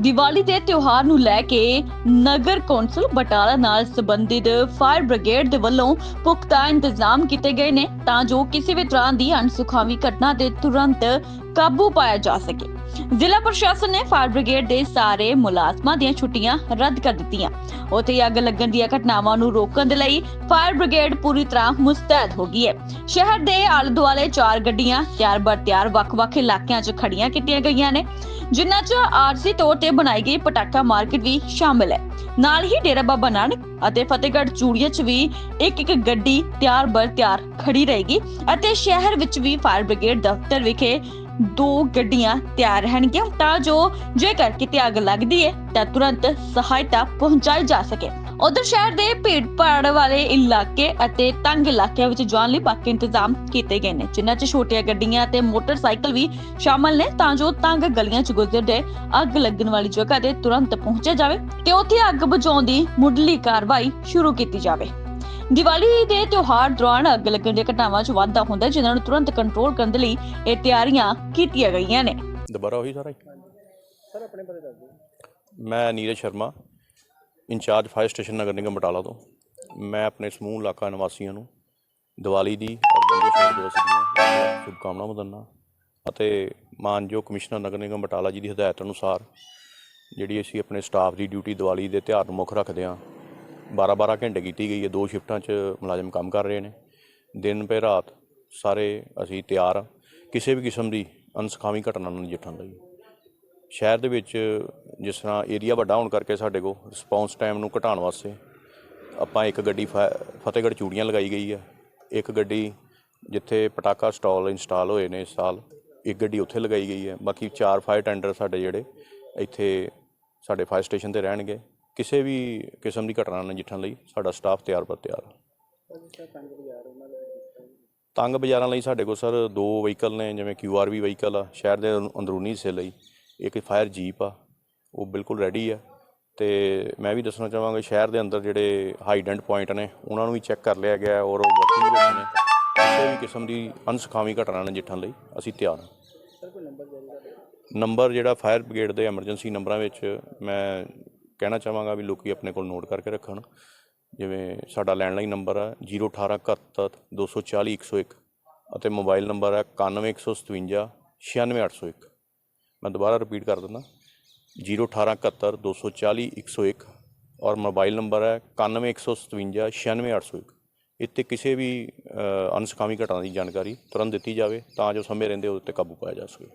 ਦੀਵਾਲੀ ਦੇ ਤਿਉਹਾਰ ਨੂੰ ਲੈ ਕੇ ਨਗਰ ਕੌਂਸਲ ਬਟਾਲਾ ਨਾਲ ਸੰਬੰਧਿਤ ਫਾਇਰ ਬ੍ਰਿਗੇਡ ਦੇ ਵੱਲੋਂ ਪੁਖਤਾ ਇੰਤਜ਼ਾਮ ਕੀਤੇ ਗਏ ਨੇ ਤਾਂ ਜੋ ਕਿਸੇ ਵੀ ਤਰ੍ਹਾਂ ਦੀ ਅਣਸੁਖਾਵੀ ਘਟਨਾ ਦੇ ਤੁਰੰਤ ਕਾਬੂ ਪਾਇਆ ਜਾ ਸਕੇ। ਜ਼ਿਲ੍ਹਾ ਪ੍ਰਸ਼ਾਸਨ ਨੇ ਫਾਇਰ ਬ੍ਰਿਗੇਡ ਦੇ ਸਾਰੇ ਮੁਲਾਜ਼ਮਾਂ ਦੀਆਂ ਛੁੱਟੀਆਂ ਰੱਦ ਕਰ ਦਿੱਤੀਆਂ। ਉੱਥੇ ਅੱਗ ਲੱਗਣ ਦੀਆਂ ਘਟਨਾਵਾਂ ਨੂੰ ਰੋਕਣ ਦੇ ਲਈ ਫਾਇਰ ਬ੍ਰਿਗੇਡ ਪੂਰੀ ਤਰ੍ਹਾਂ ਮੁਸਤੈਦ ਹੋ ਗਈ ਹੈ। ਸ਼ਹਿਰ ਦੇ ਆਲੇ ਦੁਆਲੇ ਚਾਰ ਗੱਡੀਆਂ ਤਿਆਰ ਬਰ ਤਿਆਰ ਵੱਖ-ਵੱਖ ਇਲਾਕਿਆਂ 'ਚ ਖੜੀਆਂ ਕੀਤੀਆਂ ਗਈਆਂ ਨੇ, ਜਿਨ੍ਹਾਂ 'ਚ ਆਰਸੀ ਤੌਰ ਤੇ ਬਣਾਈ ਗਈ ਪਟਾਕਾ ਮਾਰਕੀਟ ਵੀ ਸ਼ਾਮਿਲ ਹੈ। ਨਾਲ ਹੀ ਡੇਰਾ ਬਾਬਾ ਨਾਨਕ ਅਤੇ ਫਤਿਹਗੜ੍ਹ ਚੂੜੀਆਂ 'ਚ ਵੀ ਇੱਕ ਇੱਕ ਗੱਡੀ ਤਿਆਰ ਬਰ ਤਿਆਰ ਖੜੀ ਰਹੇਗੀ ਅਤੇ ਸ਼ਹਿਰ ਵਿੱਚ ਵੀ ਫਾਇਰ ਬ੍ਰਿਗੇਡ ਦਫ਼ਤਰ ਵਿਖੇ ਦੋ ਗੱਡੀਆਂ ਤਿਆਰ ਰਹਿਣਗੀਆਂ ਤਾਂ ਜੋ ਜੇਕਰ ਕਿਤੇ ਅੱਗ ਲੱਗਦੀ ਹੈ ਤਾਂ ਤੁਰੰਤ ਸਹਾਇਤਾ ਪਹੁੰਚਾਈ ਜਾ ਸਕੇ। ਉਧਰ ਸ਼ਹਿਰ ਦੇ ਭੀੜ ਭਾੜ ਵਾਲੇ ਇਲਾਕੇ ਅਤੇ ਤੰਗ ਇਲਾਕਿਆਂ ਵਿੱਚ ਜਾਣ ਲਈ ਬਾਕੀ ਇੰਤਜ਼ਾਮ ਕੀਤੇ ਗਏ ਨੇ, ਜਿਨ੍ਹਾਂ 'ਚ ਛੋਟੀਆਂ ਗੱਡੀਆਂ ਤੇ ਮੋਟਰਸਾਈਕਲ ਵੀ ਸ਼ਾਮਲ ਨੇ ਤਾਂ ਜੋ ਤੰਗ ਗਲੀਆਂ 'ਚ ਗੁਜ਼ਰਦੇ ਅੱਗ ਲੱਗਣ ਵਾਲੀ ਜਗ੍ਹਾ ਤੇ ਤੁਰੰਤ ਪਹੁੰਚਿਆ ਜਾਵੇ ਤੇ ਉੱਥੇ ਅੱਗ ਬੁਝਾਉਣ ਦੀ ਮੁੱਢਲੀ ਕਾਰਵਾਈ ਸ਼ੁਰੂ ਕੀਤੀ ਜਾਵੇ। ਦੀਵਾਲੀ ਦੇ ਤਿਉਹਾਰ ਦੌਰਾਨ ਅੱਗ ਲੱਗਣ ਦੀਆਂ ਘਟਨਾਵਾਂ 'ਚ ਵਾਧਾ ਹੁੰਦਾ ਹੈ, ਜਿਨ੍ਹਾਂ ਨੂੰ ਤੁਰੰਤ ਕੰਟਰੋਲ ਕਰਨ ਦੇ ਲਈ ਇਹ ਤਿਆਰੀਆਂ ਕੀਤੀਆਂ ਗਈਆਂ ਨੇ। ਦੁਬਾਰਾ ਉਹੀ ਸਾਰਾ ਹੀ? ਸਰ ਆਪਣੇ ਬਾਰੇ ਦੱਸ ਦਿਓ। ਮੈਂ Neeraj Sharma incharge fire station ਨਗਰ ਨਿਗਮ ਬਟਾਲਾ ਤੋਂ। ਮੈਂ ਆਪਣੇ ਸਮੂਹ ਇਲਾਕਾ ਨਿਵਾਸੀਆਂ ਨੂੰ ਦੀਵਾਲੀ ਦੀ ਔਰ ਬੰਦੀ ਦਿਵਸ ਦੀਆਂ ਸ਼ੁਭਕਾਮਨਾਵਾਂ ਦਿੰਦਾ ਅਤੇ ਮਾਨਯੋਗ ਕਮਿਸ਼ਨਰ ਨਗਰ ਨਿਗਮ ਬਟਾਲਾ ਜੀ ਦੀ ਹਦਾਇਤ ਅਨੁਸਾਰ ਜਿਹੜੀ ਅਸੀਂ ਆਪਣੇ ਸਟਾਫ ਦੀ ਡਿਊਟੀ ਦੀਵਾਲੀ ਦੇ ਤਿਉਹਾਰ ਨੂੰ ਮੁੱਖ ਰੱਖਦੇ ਹਾਂ 12-12 ਘੰਟੇ ਕੀਤੀ ਗਈ ਹੈ। ਦੋ ਸ਼ਿਫਟਾਂ 'ਚ ਮੁਲਾਜ਼ਮ ਕੰਮ ਕਰ ਰਹੇ ਨੇ। ਦਿਨ ਪੇ ਰਾਤ ਸਾਰੇ ਅਸੀਂ ਤਿਆਰ ਹਾਂ। ਕਿਸੇ ਵੀ ਕਿਸਮ ਦੀ ਅਨਸਖਾਵੀ ਘਟਨਾ ਨੂੰ ਨਜਿੱਠਣ ਲਈ ਸ਼ਹਿਰ ਦੇ ਵਿੱਚ ਜਿਸ ਤਰ੍ਹਾਂ ਏਰੀਆ ਵੱਡਾ ਹੋਣ ਕਰਕੇ ਸਾਡੇ ਕੋਲ ਰਿਸਪੌਂਸ ਟਾਈਮ ਨੂੰ ਘਟਾਉਣ ਵਾਸਤੇ ਆਪਾਂ ਇੱਕ ਗੱਡੀ ਫਾ- ਫਤਿਹਗੜ੍ਹ ਚੂੜੀਆਂ ਲਗਾਈ ਗਈ ਹੈ। ਇੱਕ ਗੱਡੀ ਜਿੱਥੇ ਪਟਾਕਾ ਸਟਾਲ ਇੰਸਟਾਲ ਹੋਏ ਨੇ ਇਸ ਸਾਲ। ਇੱਕ ਗੱਡੀ ਉੱਥੇ ਲਗਾਈ ਗਈ ਹੈ। ਬਾਕੀ ਚਾਰ ਫਾਇਰ ਟੈਂਡਰ ਸਾਡੇ ਜਿਹੜੇ ਇੱਥੇ ਸਾਡੇ ਫਾਇਰ ਸਟੇਸ਼ਨ ਤੇ ਰਹਿਣਗੇ। ਕਿਸੇ ਵੀ ਕਿਸਮ ਦੀ ਘਟਨਾ ਨਾਲ ਨਜਿੱਠਣ ਲਈ ਸਾਡਾ ਸਟਾਫ ਤਿਆਰ ਪਰ ਤਿਆਰ। ਹੈ ਤੰਗ ਬਾਜ਼ਾਰ ਲਈ ਸਾਡੇ ਕੋਲ ਸਰ ਦੋ ਵਹੀਕਲ ਨੇ ਜਿਵੇਂ ਕਿਊਆਰਵੀ ਵਹੀਕਲ ਆ ਸ਼ਹਿਰ ਦੇ ਅੰਦ- ਅੰਦਰੂਨੀ ਹਿੱਸੇ ਲਈ। ਇੱਕ ਫਾਇਰ ਜੀਪ ਆ ਉਹ ਬਿਲਕੁਲ ਰੈਡੀ ਆ। ਤੇ ਮੈਂ ਵੀ ਦੱਸਣਾ ਚਾਹਾਂਗਾ ਸ਼ਹਿਰ ਦੇ ਅੰਦਰ ਜਿਹੜੇ ਹਾਈਡੈਂਟ ਪੁਆਇੰਟ ਨੇ ਉਹਨਾਂ ਨੂੰ ਵੀ ਚੈੱਕ ਕਰ ਲਿਆ ਗਿਆ ਔਰ ਉਹ ਵਰਕਿੰਗ ਵਿੱਚ ਨੇ। ਕਿਸੇ ਵੀ ਕਿਸਮ ਦੀ ਅਨਸਖਾਵੀ ਘਟਨਾ ਨਜਿੱਠਣ ਲਈ ਅਸੀਂ ਤਿਆਰ ਹਾਂ। ਨੰਬਰ ਜਿਹੜਾ ਫਾਇਰ ਬ੍ਰਿਗੇਡ ਦੇ ਐਮਰਜੈਂਸੀ ਨੰਬਰਾਂ ਵਿੱਚ ਮੈਂ ਕਹਿਣਾ ਚਾਹਾਂਗਾ ਵੀ ਲੋਕੀ ਆਪਣੇ ਕੋਲ ਨੋਟ ਕਰਕੇ ਰੱਖਣ। ਜਿਵੇਂ ਸਾਡਾ ਲੈਂਡਲਾਈਨ ਨੰਬਰ ਹੈ 01871 240 101 ਅਤੇ ਮੋਬਾਈਲ ਨੰਬਰ ਹੈ 9157 96801 ਮੈਂ ਦੁਬਾਰਾ ਰਿਪੀਟ ਕਰ ਦਿੰਦਾ। 01871 240 101 ਔਰ ਮੋਬਾਈਲ ਨੰਬਰ ਹੈ 9157 96801 ਇੱਥੇ ਕਿਸੇ ਵੀ ਅ, ਅਨਸਕਾਮੀ ਘਟਨਾ ਦੀ ਜਾਣਕਾਰੀ ਤੁਰੰਤ ਦਿੱਤੀ ਜਾਵੇ ਤਾਂ ਜੋ ਸਮੇਂ ਰਹਿੰਦੇ ਉਹਦੇ ਤੇ ਕਾਬੂ ਪਾਇਆ ਜਾ ਸਕੇ।